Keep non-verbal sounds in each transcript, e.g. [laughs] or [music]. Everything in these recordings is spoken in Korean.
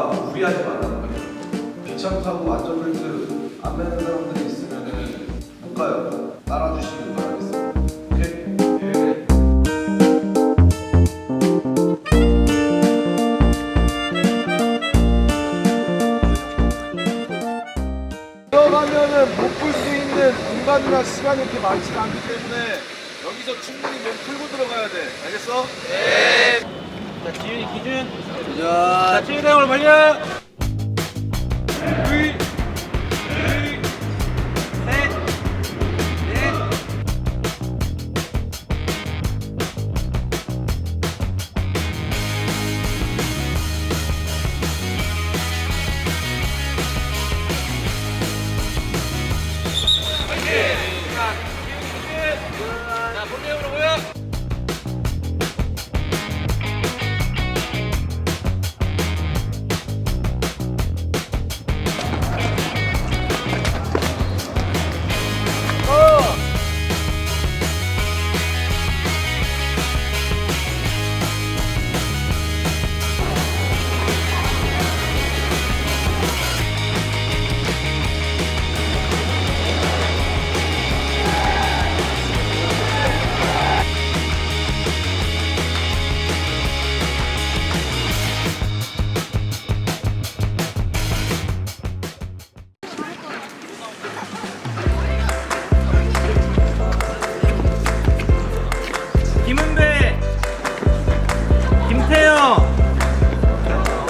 무리하지 말라는 거예요. 비참사고 안전벨트 안 매는 사람들이 있으면은 못 가요. 따라주시길 바라겠습니다. 오케이? 예. 들어가면은 못 풀 수 있는 공간이나 시간이 이렇게 많지가 않기 때문에 여기서 충분히 몸 풀고 들어가야 돼. 알겠어? 자, 지윤이 기준. 자, 치유대으로 벌려.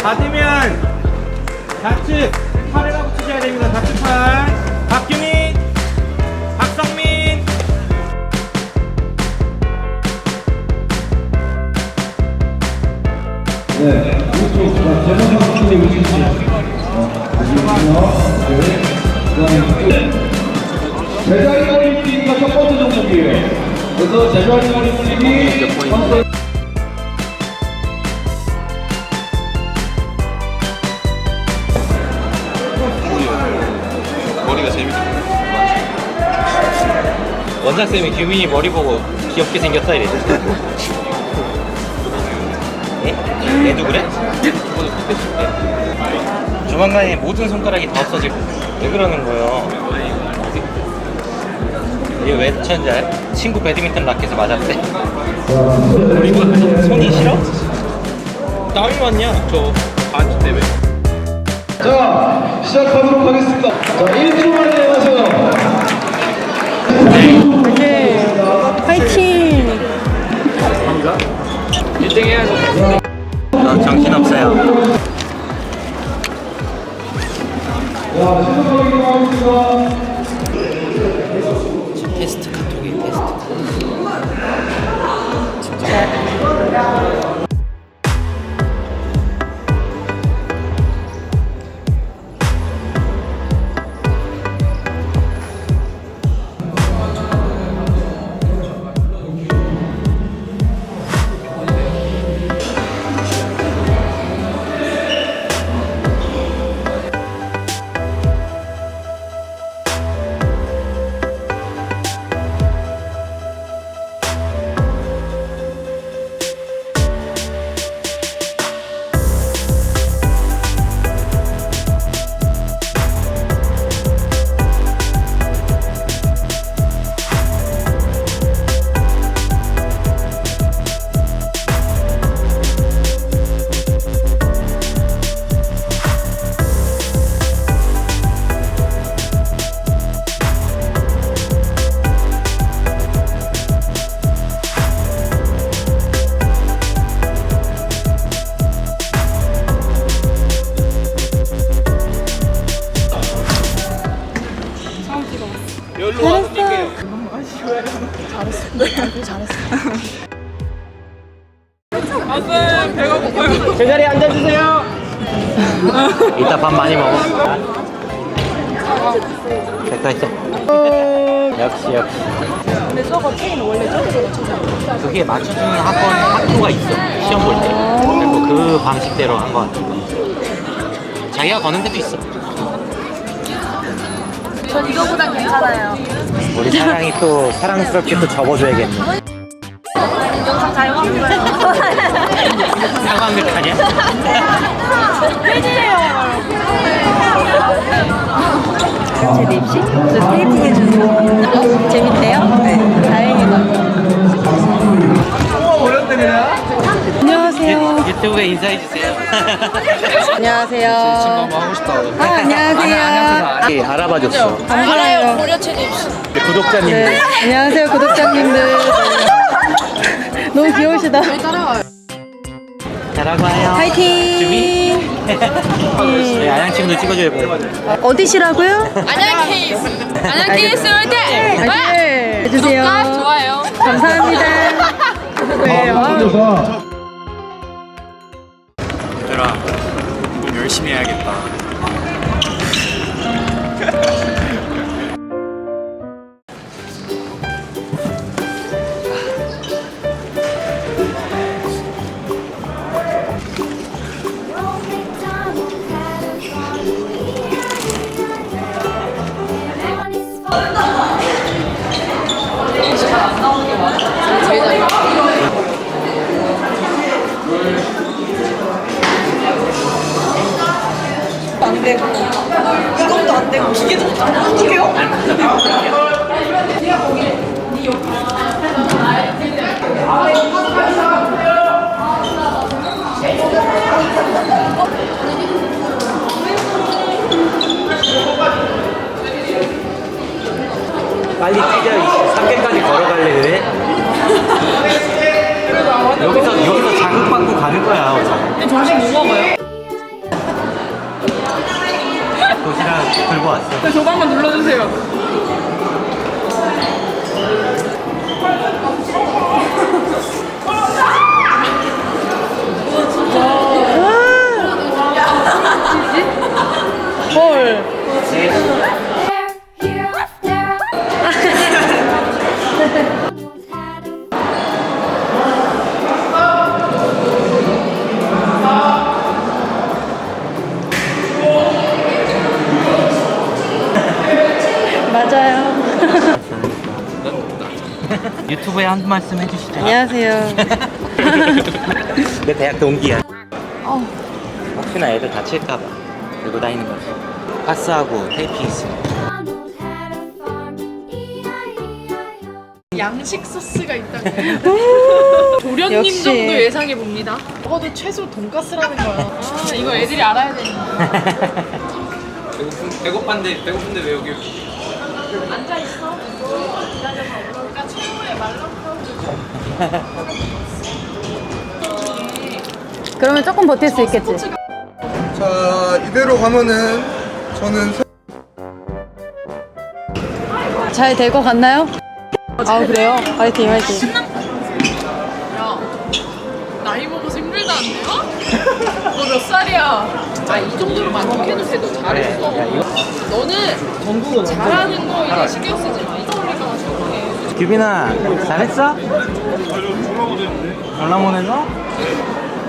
받으면 좌측 팔에다 붙이셔야 됩니다. 좌측 팔. 박규민, 박성민. 제자리 올림픽이 첫 번째 종목이에요. 그래서 제자리 올림 선수 원장 쌤이 규민이 머리 보고 귀엽게 생겼다 이래. 예? 얘도 그래? 조만간에 모든 손가락이 다 없어지고 왜 그러는 거예요? 이게 왜 알아? 친구 배드민턴 라켓에 맞았대. 그리고 손이 싫어? 땀이 많냐? 저 반지 때문에. 자, 시작하도록 하겠습니다. 자, 1초 만에 하세요. 파이팅! 어, 정신 없어요. 자, 시작하도록 하겠습니다. 제자리에 앉아주세요. 이따 밥 많이 먹어. 됐다 있어. 역시 역시. 근데 저거 체인 원래 저기서 맞춰서 그게 맞춰주는 학원 학교가 있어. 시험 볼 때. 그리고 그 방식대로 한 것 같아. 자기가 거는 데도 있어. 전 이거보단 괜찮아요 우리 사랑이 또 사랑스럽게 또 접어줘야겠네. 상 상황극 아니야? 제 립싱? 저 테이핑 해주는 거. 어? 재밌대요? 네. 다행이다. 안녕하세요. 유, 유튜브에 인사해주세요. [laughs] 안녕하세요. 하고 싶다. 아, 안녕하세요. 예, 알아봐줬어. 알아요. 구독자님. 네. 안녕하세요, 구독자님들. [laughs] 너무 귀여우시다. 잘 하고 와요. 파이팅! [laughs] 네, 아양 친구도 찍어줘요. 어디시라고요? 안녕 케이스. 안녕 케이스 화이팅. 네. 해주세요. 구독과 좋아요. 감사합니다. [laughs] 네, 와 빨리 뛰자. 3개까지 걸어갈래, 왜? [laughs] 여기서, 여기서 자극받고 가는 거야. 어차피. 점심 뭐 먹어요? 도시락 들고 왔어. 저거 한번 눌러주세요. 유튜브에 한 말씀 해주시죠. 안녕하세요. [laughs] 내 대학 동기야. 혹시나 애들 다칠까봐 들고 다니는 거지. 파스하고 테이핑 있으면. 양식 소스가 있다고요? 조련님 역시. 정도 예상해 봅니다. 적어도 최소 돈가스라는 거야. 아, 이거 애들이 알아야 되니까. [laughs] 배고픈데 배고픈데 왜 여기? 앉아 있어. 그러니까 최후의 말랑하고 [laughs] 그러면 조금 버틸 수 있겠지. 자 이대로 가면은 저는 잘될 것 같나요? 아 그래요? 화이팅 화이팅. 야, 나이 먹어서 힘들다 안 돼요? 너 몇 살이야? 아, 이 정도로 만족해도 돼. 너 잘했어. 야, 이거 너는 잘하는 거 이제 신경 쓰지 마. 규빈아 잘했어? 전라문에서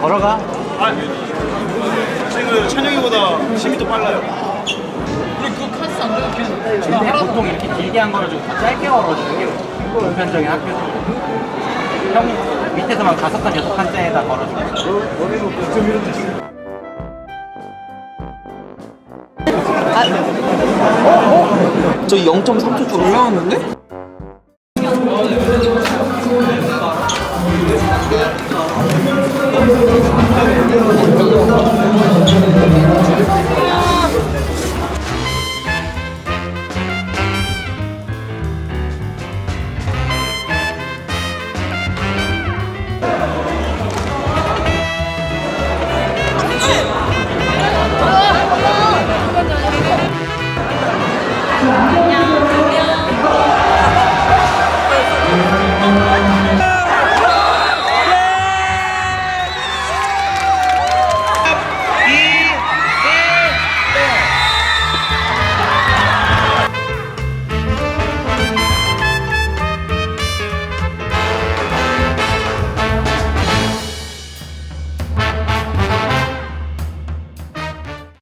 걸어가. 지금 찬영이보다 힘이 더 빨라요. 우리 그거 카드 안 그냥 근데 보통 이렇게 길게 한 거를 좀 짧게 걸어주는 게 보편적인 학교 형 밑에서만 다섯 칸 여섯 칸째에다 걸어줘. 저 0.3초 좀 올라왔는데? 어, 네.